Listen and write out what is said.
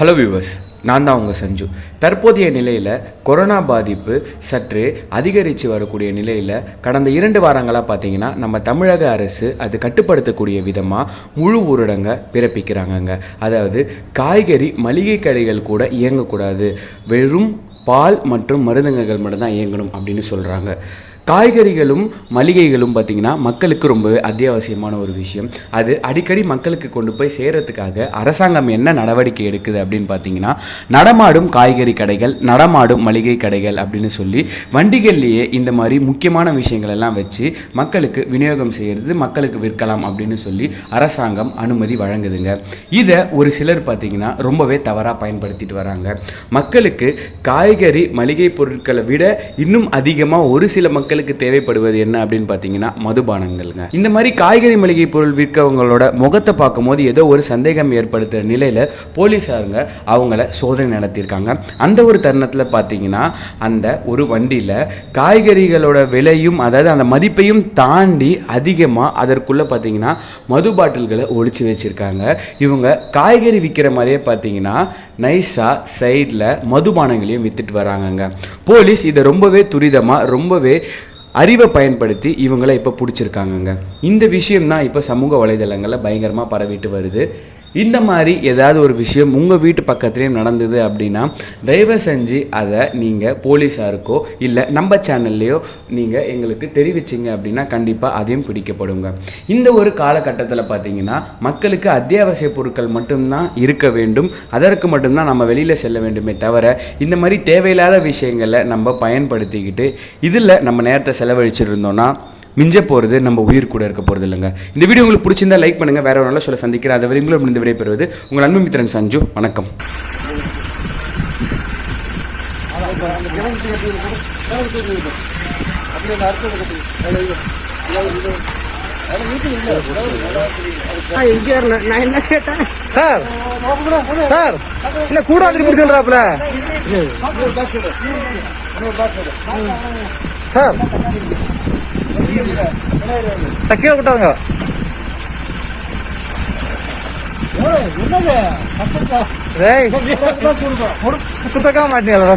Hello viewers நான் தான் உங்கள் சஞ்சு. தற்போதைய நிலையில் கொரோனா பாதிப்பு சற்று அதிகரித்து வரக்கூடிய நிலையில் கடந்த இரண்டு வாரங்களாக பார்த்தீங்கன்னா நம்ம தமிழக அரசு அது கட்டுப்படுத்தக்கூடிய விதமாக முழு ஊரடங்கை பிறப்பிக்கிறாங்கங்க. அதாவது காய்கறி மளிகை கடைகள் கூட இயங்கக்கூடாது. வெறும் பால் மற்றும் மருந்தகங்கள் மட்டும்தான் இயங்கணும் அப்படின்னு சொல்கிறாங்க காய்கறிகளும் மளிகைகளும் பார்த்திங்கன்னா மக்களுக்கு ரொம்பவே அத்தியாவசியமான ஒரு விஷயம். அது அடிக்கடி மக்களுக்கு கொண்டு போய் சேர்கிறதுக்காக அரசாங்கம் என்ன நடவடிக்கை எடுக்குது அப்படின்னு பார்த்தீங்கன்னா நடமாடும் காய்கறி கடைகள் நடமாடும் மளிகை கடைகள் அப்படின்னு சொல்லி வண்டிகள்லேயே இந்த மாதிரி முக்கியமான விஷயங்கள் எல்லாம் வச்சு மக்களுக்கு விநியோகம் செய்கிறது மக்களுக்கு விற்கலாம் அப்படின்னு சொல்லி அரசாங்கம் அனுமதி வழங்குதுங்க. இதை ஒரு சிலர் பார்த்தீங்கன்னா ரொம்பவே தவறாக பயன்படுத்திட்டு வராங்க. மக்களுக்கு காய்கறி மளிகை பொருட்களை விட இன்னும் அதிகமாக ஒரு சில மக்கள் மக்களுக்கு தேவைப்படுவது என்ன அப்படின்னு பார்த்தீங்கன்னா மதுபானங்கள்ங்க. இந்த மாதிரி காய்கறி மளிகை பொருள் விற்கவங்களோட முகத்தை பார்க்கும்போது ஏதோ ஒரு சந்தேகம் ஏற்படுத்துகிற நிலையில் போலீஸாருங்க அவங்கள சோதனை நடத்தியிருக்காங்க. அந்த ஒரு தருணத்தில் பார்த்தீங்கன்னா அந்த ஒரு வண்டியில் காய்கறிகளோட விலையும் அதாவது அந்த மதிப்பையும் தாண்டி அதிகமாக அதற்குள்ளே பார்த்தீங்கன்னா மது பாட்டில்களை ஒழிச்சு வச்சுருக்காங்க. இவங்க காய்கறி விற்கிற மாதிரியே பார்த்தீங்கன்னா நைஸாக சைடில் மதுபானங்களையும் விற்றுட்டு வராங்கங்க. போலீஸ் இதை ரொம்பவே துரிதமாக ரொம்பவே அறிவை பயன்படுத்தி இவங்களை இப்போ பிடிச்சிருக்காங்கங்க. இந்த விஷயம் தான் இப்போ சமூக வலைதளங்களில் பயங்கரமாக பரவிட்டு வருது. இந்த மாதிரி ஏதாவது ஒரு விஷயம் உங்கள் வீட்டு பக்கத்துலேயும் நடந்தது அப்படின்னா தயவு செஞ்சு அதை நீங்கள் போலீஸாருக்கோ இல்லை நம்ம சேனல்லையோ நீங்கள் எங்களுக்கு தெரிவிச்சிங்க அப்படின்னா கண்டிப்பாக அதையும் பிடிக்கப்படுங்க இந்த ஒரு காலகட்டத்தில் பார்த்தீங்கன்னா மக்களுக்கு அத்தியாவசிய பொருட்கள் மட்டும்தான் இருக்க வேண்டும். அதற்கு மட்டும்தான் நம்ம வெளியில் செல்ல வேண்டுமே தவிர இந்த மாதிரி தேவையில்லாத விஷயங்களை நம்ம பயன்படுத்திக்கிட்டு இதில் நம்ம நேரத்தை செலவழிச்சிட்டு மிஞ்ச போகிறது நம்ம உயிர் கூட இருக்க போகிறது இல்லைங்க. இந்த வீடியோ உங்களுக்கு பிடிச்சிருந்தா லைக் பண்ணுங்கள் வேற ஒரு நல்ல சொல்ல சந்திக்கிறேன். அதை வரைக்கும் இந்த விடை பெறுவது உங்கள் அன்பு மித்திரன் சஞ்சு. வணக்கம். சார் சார் என்ன கூட சார் சக்கிய விட்டாங்க குத்தக்கா மாட்டீங்களா